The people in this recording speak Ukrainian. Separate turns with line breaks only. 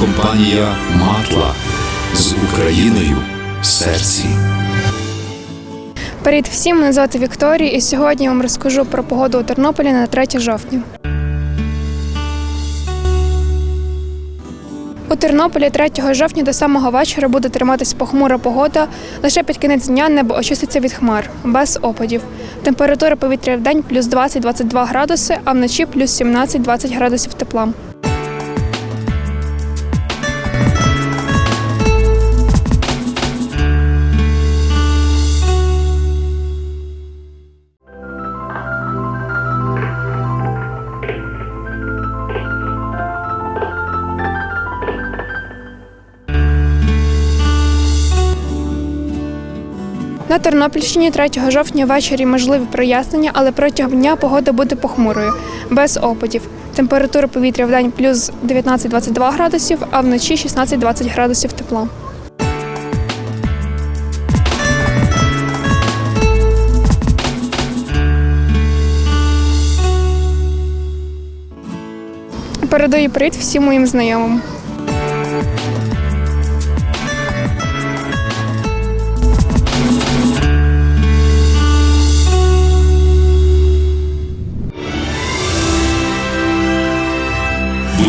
компанія Матла з Україною в серці.
Привіт всім, мене звати Вікторія, і сьогодні я вам розкажу про погоду у Тернополі на 3 жовтня. У Тернополі 3 жовтня до самого вечора буде триматися похмура погода. Лише під кінець дня небо очиститься від хмар, без опадів. Температура повітря в день плюс 20-22 градуси, а вночі плюс 17-20 градусів тепла. На Тернопільщині 3 жовтня ввечері можливі прояснення, але протягом дня погода буде похмурою, без опадів. Температура повітря в день плюс 19-22 градусів, а вночі 16-20 градусів тепла. Передаю привіт всім моїм знайомим.